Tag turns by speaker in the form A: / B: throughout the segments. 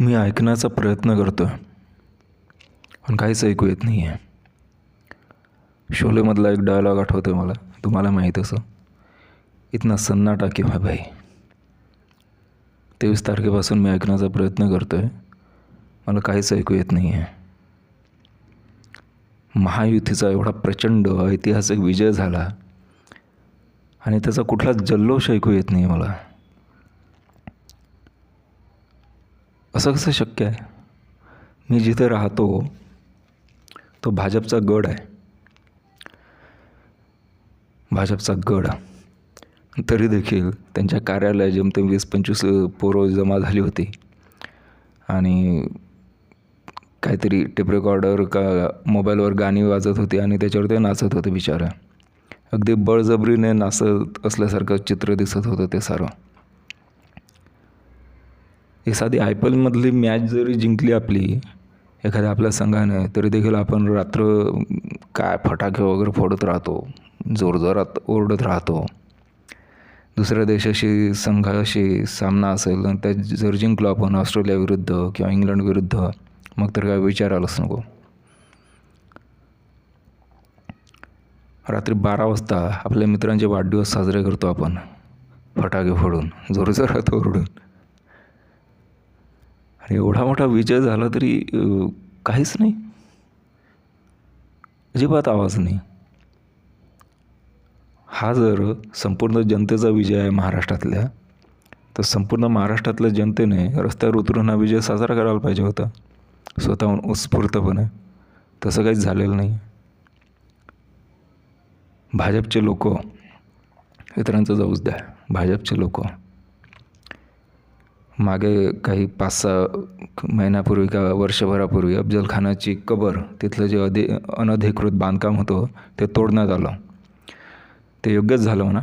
A: मी ऐकण्याचा प्रयत्न करतो आहे पण काहीच ऐकू येत नाही आहे शोलेमधला एक डायलॉग आठवतो आहे मला. तुम्हाला माहीत असं इतना सन्नाटा किंवा भाई तेवीस तारखेपासून मी ऐकण्याचा प्रयत्न करतो आहे मला काहीच ऐकू येत नाही आहे महायुतीचा एवढा प्रचंड ऐतिहासिक विजय झाला. आणि त्याचा कुठलाच जल्लोष ऐकू येत नाही मला. असं कसं शक्य आहे? मी जिथे राहतो तो भाजपचा गड आहे. भाजपचा गड. तरी देखील त्यांच्या कार्यालयात जमते वीस पंचवीस पोरं जमा झाली होती आणि काहीतरी टेप रेकॉर्डर का मोबाईलवर गाणी वाजत होती आणि त्याच्यावर ते नाचत होते बिचारा. अगदी बळजबरीने नाचत असल्यासारखं चित्र दिसत होतं ते सारं एखादी साधी आय पी एलमधली मॅच जरी जिंकली आपली एखाद्या आपल्या संघाने तरी देखील आपण रात्र काय फटाके वगैरे फोडत राहतो जोरजोरात ओरडत राहतो. दुसऱ्या देशाशी संघाशी सामना असेल आणि त्यात जर जिंकलो आपण ऑस्ट्रेलियाविरुद्ध किंवा इंग्लंड विरुद्ध मग तर काय विचारायलाच नको. रात्री बारा वाजता आपल्या मित्रांचे वाढदिवस साजरे करतो आपण फटाके फोडून जोरजोरात ओरडून. आणि एवढा मोठा विजय झाला तरी काहीच नाही. अजिबात आवाज नाही. हा जर संपूर्ण जनतेचा विजय आहे महाराष्ट्रातल्या तर संपूर्ण महाराष्ट्रातल्या जनतेने रस्त्यावर उतरून हा विजय साजरा करायला पाहिजे होता. स्वतःहून उत्स्फूर्तपणे. तसं काहीच झालेलं नाही. भाजपचे लोक इतरांचं जाऊच द्या. भाजपचे लोक. मागे काही पाच सहा महिन्यापूर्वी का वर्षभरापूर्वी अफजल खानाची कबर तिथलं जे अधि अनधिकृत बांधकाम होतं ते तोडण्यात आलं. ते योग्यच झालं म्हणा.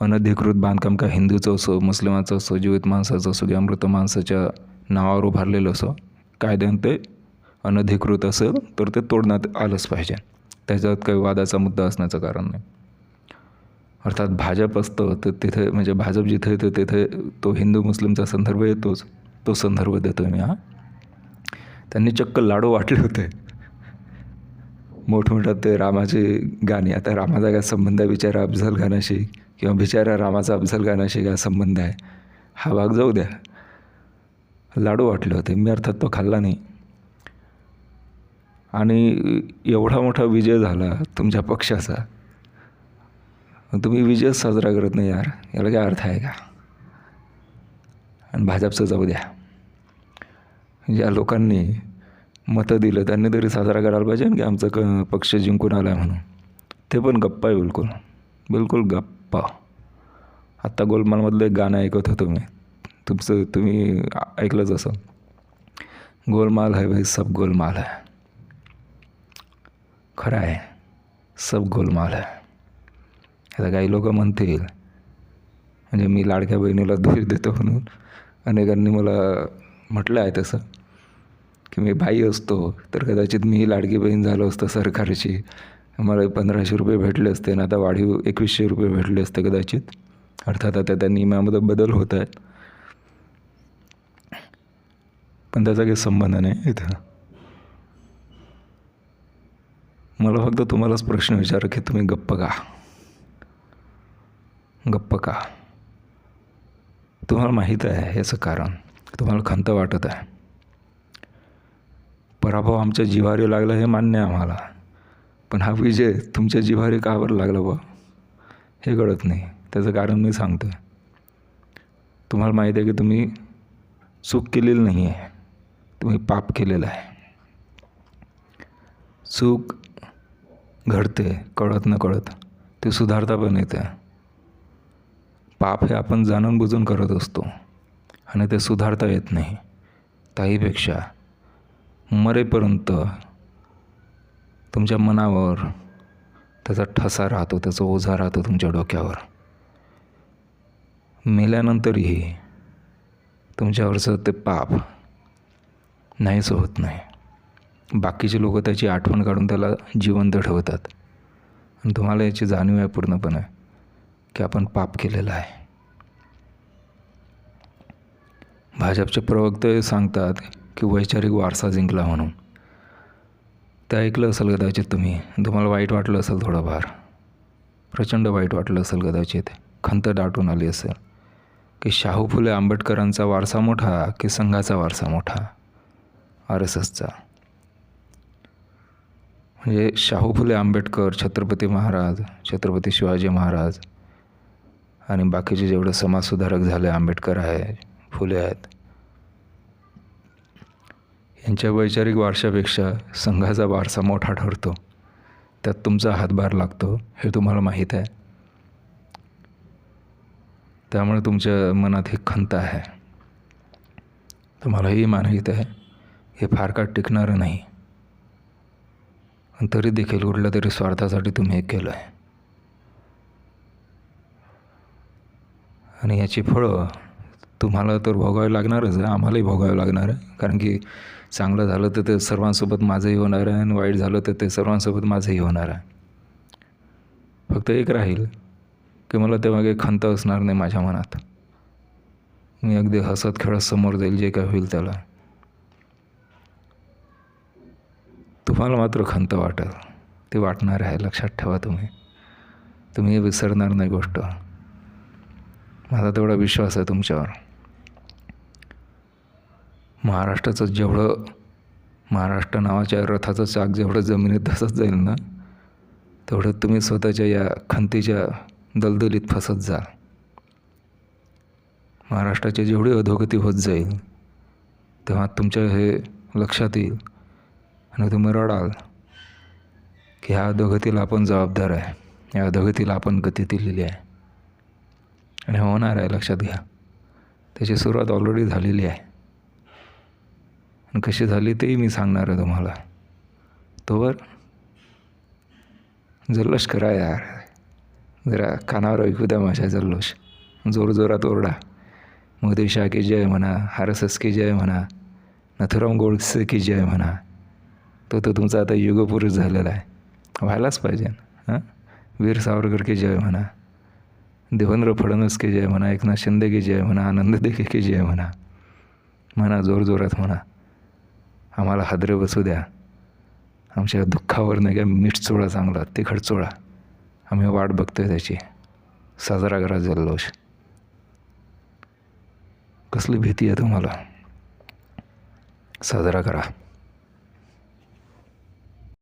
A: अनधिकृत बांधकाम का हिंदूचं असो मुस्लिमाचं असो जीवित माणसाचं असो किंवा मृत माणसाच्या नावावर उभारलेलं असो कायद्यानं ते अनधिकृत असेल तर ते तोडण्यात आलंच पाहिजे. त्याच्यात काही वादाचा मुद्दा असण्याचं कारण नाही. अर्थात भाजप असतं तर तिथे म्हणजे भाजप जिथे येतं तिथे तो हिंदू मुस्लिमचा संदर्भ येतोच. तो संदर्भ देतो मी हा. त्यांनी चक्क लाडू वाटले होते. मोठमोठ्या ते रामाची गाणी आता रामाचा काय संबंध आहे? बिचारा अफजल खानाशी किंवा बिचारा रामाचा अफजल खानाशी काय संबंध आहे? हा भाग जाऊ द्या. लाडू वाटले होते. मी अर्थात तो खाल्ला नाही. आणि एवढा मोठा विजय झाला तुमच्या पक्षाचा. तुम्ही विजय साजरा करत नाही यार. याला काय अर्थ आहे का? आणि भाजपचं जाऊ द्या. ज्या लोकांनी मतं दिलं त्यांनी तरी साजरा करायला पाहिजे की आमचं क पक्ष जिंकून आला आहे म्हणून. ते पण गप्पा आहे बिलकुल. बिलकुल गप्पा. आत्ता गोलमालमधलं एक गाणं ऐकत होतो मी. तुमचं तुम्ही ऐकलंच असं गोलमाल है भाई सब गोलमाल है. खरं आहे. सब गोलमाल आहे आता काही लोक म्हणतील. म्हणजे मी लाडक्या बहिणीला दोष देतो म्हणून. अनेकांनी मला म्हटलं आहे तसं. की मी बाई असतो तर कदाचित मी लाडकी बहीण झालो असतं सरकारची. मला पंधराशे रुपये भेटले असते आणि आता वाढीव एकवीसशे रुपये भेटले असते कदाचित. अर्थात आता त्या नियमामध्ये बदल होत आहेत. पण त्याचा काही संबंध नाही इथं. मला फक्त तुम्हालाच प्रश्न विचार की तुम्ही गप्प का? गप्प का? तुम्हाला माहीत आहे याचं कारण. तुम्हाला खंत वाटत आहे. पराभव आमच्या जिव्हारी लागला हे मान्य आहे आम्हाला. पण हा विजय तुमच्या जिव्हारी का बरं लागला बा? हे कळत नाही. त्याचं कारण मी सांगतो आहे तुम्हाला माहीत आहे की तुम्ही चूक केलेली नाही आहे. तुम्ही पाप केलेलं आहे. चूक घडते कळत न कळत. ते सुधारता पण येतं पाप हे आपण जाणून बुजून करत असतो आणि ते सुधारता येत नाही. ताईपेक्षा मरेपर्यंत तुमच्या मनावर त्याचा ठसा राहतो त्याचा ओझा राहतो तुमच्या डोक्यावर. मेल्यानंतरही तुमच्यावरचं ते पाप नाहीच होत नाही. बाकीचे लोक त्याची आठवण काढून त्याला जिवंत ठेवतात. आणि तुम्हाला याची जाणीव आहे पूर्णपणे. की आपण पाप केलेलं आहे. भाजपचे प्रवक्ते सांगतात की वैचारिक वारसा जिंकला म्हणून. ते ऐकलं असेल कदाचित तुम्ही. तुम्हाला वाईट वाटलं असेल थोडंफार. प्रचंड वाईट वाटलं असेल कदाचित. खंत दाटून आली असेल. की शाहू फुले आंबेडकरांचा वारसा मोठा की संघाचा वारसा मोठा? आर एस एसचा. म्हणजे शाहू फुले आंबेडकर छत्रपती महाराज छत्रपती शिवाजी महाराज आणि बाकीचे जेवढे समाजसुधारक झाले आंबेडकर आहे फुले आहेत यांच्या वैचारिक वारशापेक्षा संघाचा वारसा मोठा ठरतो. त्यात तुमचा हातभार लागतो हे तुम्हाला माहीत आहे. त्यामुळे तुमच्या मनात ही खंत आहे. तुम्हालाही माहीत आहे हे फार काळ टिकणारं नाही? तरी देखील कुठल्या तरी स्वार्थासाठी तुम्ही हे केलं आहे आणि याची फळं तुम्हाला तर भोगावी लागणारच आहे आम्हालाही भोगावं लागणार आहे. कारण की चांगलं झालं तर ते सर्वांसोबत माझंही होणार आहे आणि वाईट झालं तर ते सर्वांसोबत माझंही होणार आहे. फक्त एक राहील की मला तेव्हा खंत असणार नाही माझ्या मनात. मी अगदी हसत खेळत समोर जाईल जे काय होईल त्याला. तुम्हाला मात्र खंत वाटेल. ते वाटणार आहे लक्षात ठेवा तुम्ही. तुम्ही हे विसरणार नाही गोष्ट. माझा तेवढा विश्वास आहे तुमच्यावर. महाराष्ट्राचं जेवढं महाराष्ट्र नावाच्या रथाचं चाक जेवढं जमिनीत धसत जाईल ना तेवढं तुम्ही स्वतःच्या या खंतीच्या दलदलीत फसत जाल महाराष्ट्राची जेवढी अधोगती होत जाईल तेव्हा तुमच्या हे लक्षात येईल आणि तुम्ही रडाल की ह्या अधोगतीला आपण जबाबदार आहे. या अधोगतीला आपण गती दिलेली आहे. आणि होणार आहे लक्षात घ्या. त्याची सुरुवात ऑलरेडी झालेली आहे. आणि कशी झाली तेही मी सांगणार आहे तुम्हाला. तोवर जल्लोष करा यार. जरा कानावर ऐकू द्या माझ्या जल्लोष. जोरजोरात ओरडा. मोदी शाह की जय म्हणा हरसस की जय म्हणा नथुराम गोडसे की जय म्हणा. तो तर तुमचा आता युगपुरुष झालेला आहे. व्हायलाच पाहिजे हां? वीर सावरकर की जय म्हणा. देवेंद्र फडणवीस की जय म्हणा एकनाथ शिंदे की जय म्हणा आनंद देखे की जय म्हणा. म्हणा जोरजोरात म्हणा. आम्हाला हादरे बसू द्या. आमच्या दुःखावर नाही काय मीठ चोळा चांगला तिखट चोळा. आम्ही वाट बघतोय त्याची. साजरा करा जल्लोष. कसली भीती आहे तुम्हाला? साजरा करा.